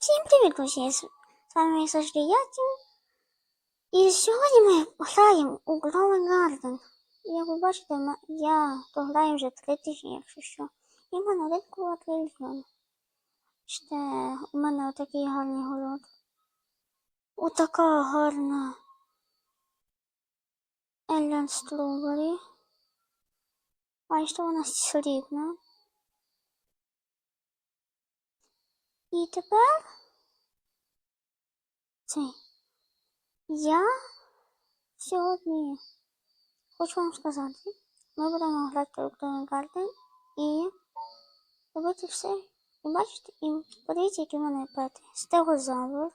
Всім привіт, друзі! З вами завжди я, Тім. І сьогодні ми граємо у Growing Garden. Як ви бачите, я то граю вже три тижні, якщо що. І в мене один квадратний Ще у мене отакий гарний город. Отака гарна Еллен Стровері. А що вона срібна. І тепер цей. Я сьогодні хочу вам сказати, ми будемо грати у Growing Garden і робити все. І бачите, і подивіться, які в мене пети. Стегозавр,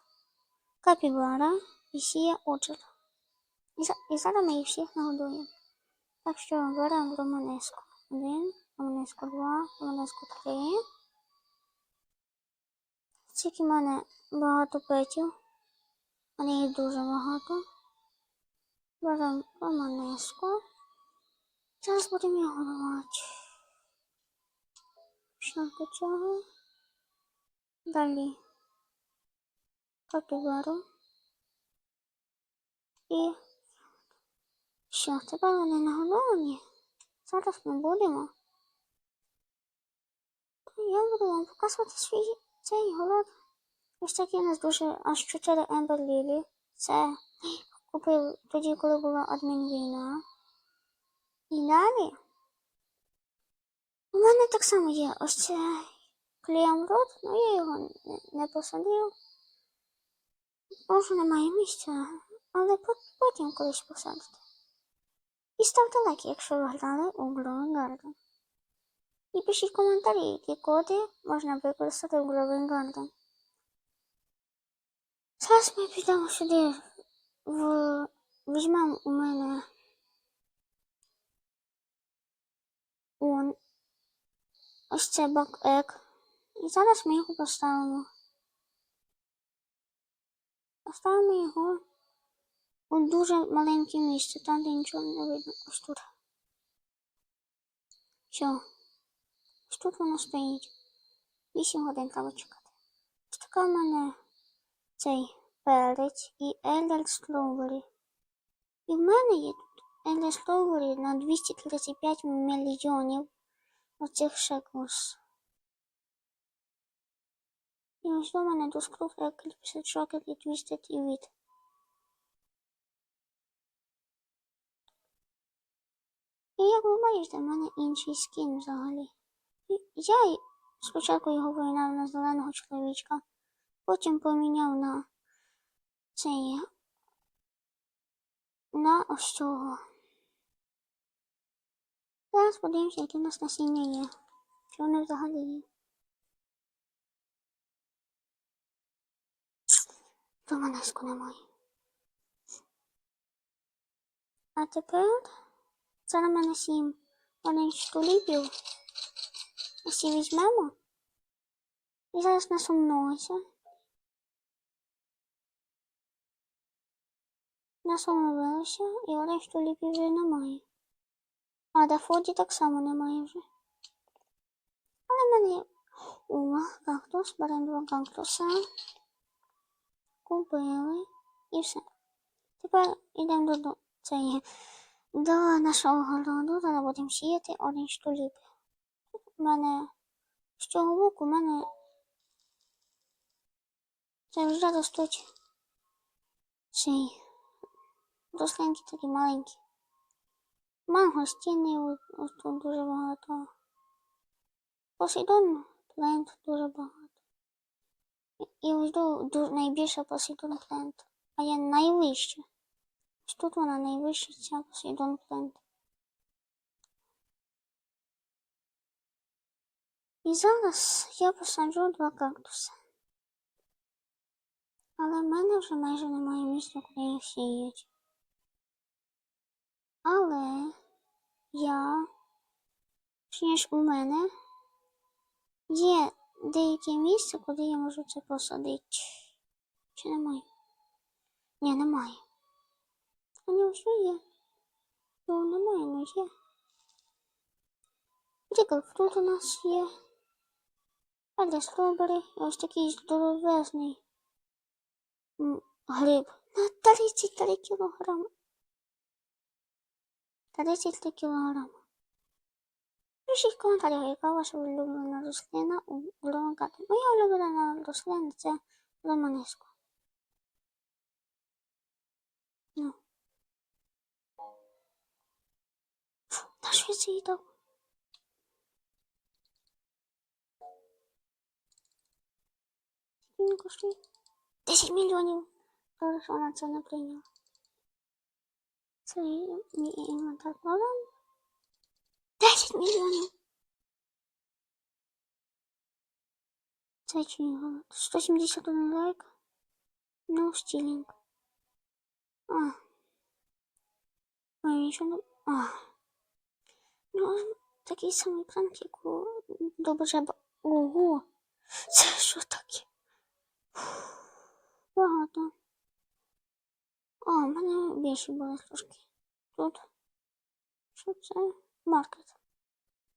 капібара і сія оджер. І, зараз ми їх всіх нагодуємо. Так що беремо романеску. Один, романеску два, романеску три. Скільки в мене багато петів. У мене їх дуже багато. Беремо романеску. Зараз будемо його годувати. Що до цього? Далі капібару. І що, тепер вони нагодовані. Зараз ми будемо. Я буду вам показувати свій цей голод. Ось такий у нас дуже аж 4 Ембер Лілі. Це купив тоді, коли була адмінвійна. І далі. У мене так само є ось цей клеємрод, ну я його не, посадив. Бо вже немає місця, але потім колись посадити. І ставте лайк, якщо ви грали у Growing Garden. І пишіть коментарі, які коди можна використати в Growing Garden. Зараз ми підемо сюди в... Візьмемо у мене он ось це бак-ек. І зараз ми його поставимо. Поставимо його у дуже маленьке місце, там де нічого не видно. Ось тут. Все. Ось тут воно стоїть. 8 годин треба чекати. Ось така в мене цей перець і Елдер Строубері. І в мене є тут Елдер Строубері на 235 мільйонів оцих шеклс. І ось у мене скруф Eclipse Chocolate і Twisted і Wheat. І як ви бачите, в мене інший скін взагалі. Я спочатку його поміняв на зеленого чоловічка, потім поміняв на цей на ось цього. Зараз подивимося, які у нас насіння є. Чи вони взагалі є. Романеску немає. А тепер зараз в мене сім маленьких туліпів. Її візьмемо. І зараз насумнулося. Насумнулося і оранж туліпів вже немає. А дафоді так само немає вже. Але є О, кактус, беремо два кактуса. Купили і все. Тепер йдемо до, цієї, до нашого городу, зараз будемо сіяти оранж туліпи. У мене з цього боку у мене це вже ростуть цей рослинки такі маленькі. Мангостіни ось- ось тут дуже багато. Посейдон плент дуже багато. І- ось тут найбільша Посейдон плент. А я найвища. Ось тут вона найвища ця Посейдон плент. І зараз я посаджу два кактуси. Але в мене вже майже немає місця, куди їх сіяти. Але я, точніше у мене є деяке місце, куди я можу це посадити. Чи немає? Ні, немає. А ні, ось є. Ну, немає, ну є. Ріклфрут у нас є. А для ось такий здоровезний гриб на 33 кілограми. 33 кілограми. Пишіть в коментарях, яка ваша улюблена рослина у Лонгати. Моя улюблена рослина це романиско. Ну. Фу, на що це їдав? Скільки він коштує? 10 мільйонів. Що вона це не прийняла. Це мій інвентар продам. 10 мільйонів. Це чи? 171 лайк. No stealing. А. Ой, нічого не... А. Ну, такий самий пранк, як у. Ого. Це що таке? А, в мене більше було трошки. Тут. Що це? Маркет.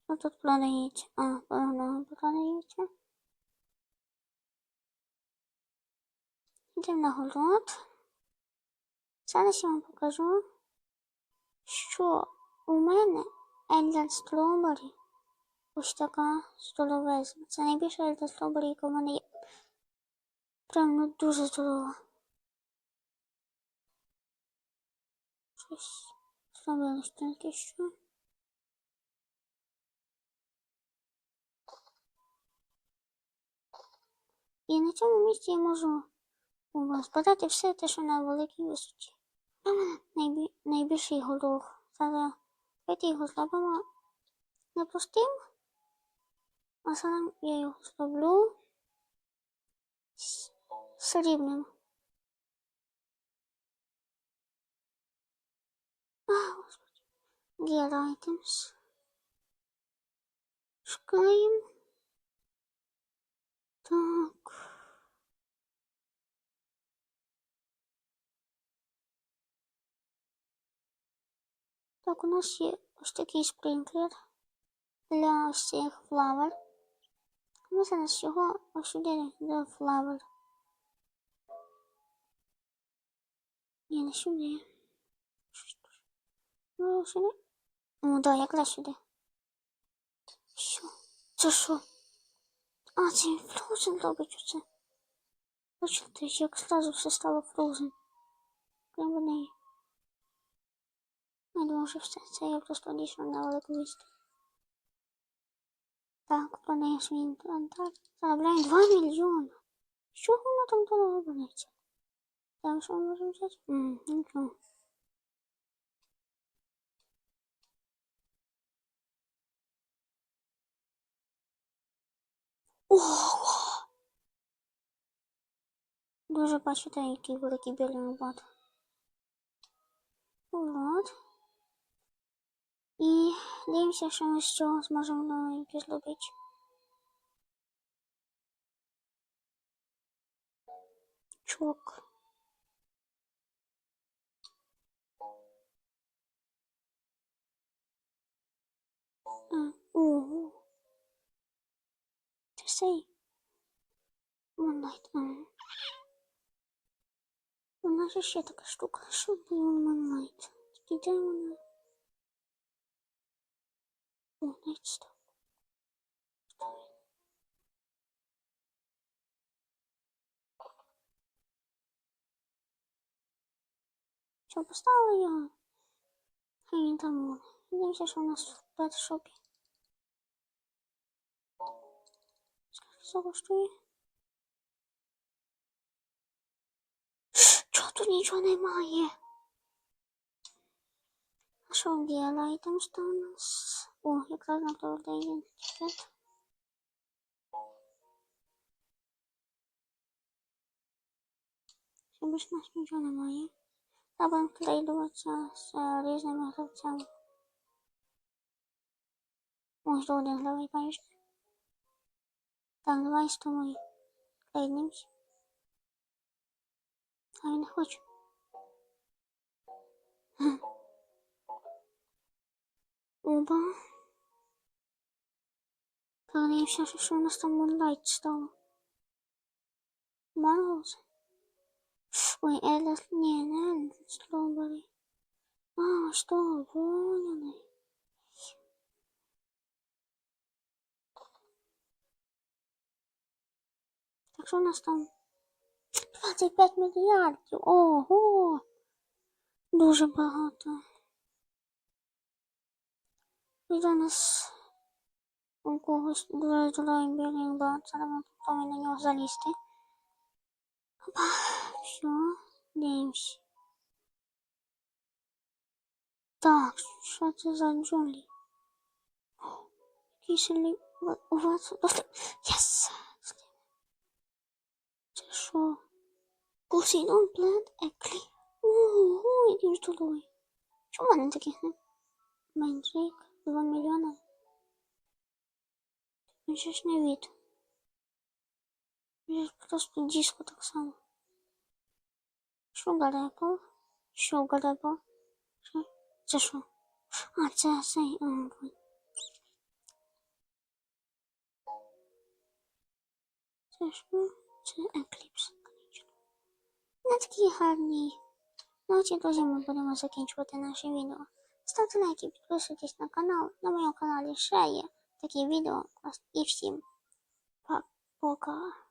Що тут продається? А, погано продається. Йдемо на город. Зараз я вам покажу, що у мене Ельден Стробері ось така здоровезна. Це найбільша Ельден Стробері, яка в мене є. Прям ну, дуже здорова. Щось зробилось тільки що. І на цьому місці я можу у вас подати все те, що на великій висоті. У мене найбі... найбільший горох. Зараз давайте його зробимо не простим, а зараз я його зроблю срібним. А, господи. Gear items. Шукаємо. Так. Так, у нас є ось такий спринклер для ось цих флавер. Ми зараз його ось сюди для флавер. Ні, не сюди. Ну, сюди. О, да, якраз сюди. Що? Це що? А, це він фроузен робить оце. Бачите, як зразу все стало фроузен. Прямо в неї. Я думаю, що все це я просто дійшов на відстань. Так, продає свій інвентар. Заробляє 2 мільйони. Чого воно там дорого береться? Так, що ми можемо взяти? Ммм, нічого. Ого! Дуже бачите, який великий білий бот. Вот. І дивимося, що ми з цього зможемо новеньке зробити. Чок. А. Це сей. У нас же ще така штука. Що було? Тільки де вона? Навіть стоп. Що, поставили його? Хай він там. Дивимося, що у нас в петшопі. Це коштує? Чого тут нічого немає? А що Gear Items там у нас? О, якраз на то ідентифікат. Ще більш у нас нічого немає. Треба вклеюватися з е, різними гравцями. Ось один гравець, бачите. Так, давай з тобою клеїмося. А я не хочу. Оба. Подивимося, що у нас там Moonlight стало. Mangoes? Ой, Елес, ні, не Елес, Strawberry. А, що, поняли. Що у нас там? 25 мільярдів. Ого! Дуже багато. І у нас у когось дуже здоровий білінг, бо це треба потім на нього залізти. Опа, все, дивимось. Так, що це за джунглі? Сильний у вас Єс! Це що? Посейдон плент еклі. Ого, яким ж тудою. Чому в мене таких не? Майндрейк, 2 мільйона. Він ще ж не від. Він ж просто диско так само. Sugar Apple. Sugar Apple. Що? Це що? А, це цей. А, блін. Це що? Це Eclipse, конечно. Не такі гарні. Ну, друзі, ми будемо закінчувати наше відео. Ставте лайки, підписуйтесь на канал. На моєму каналі ще є такі відео. І всім пока.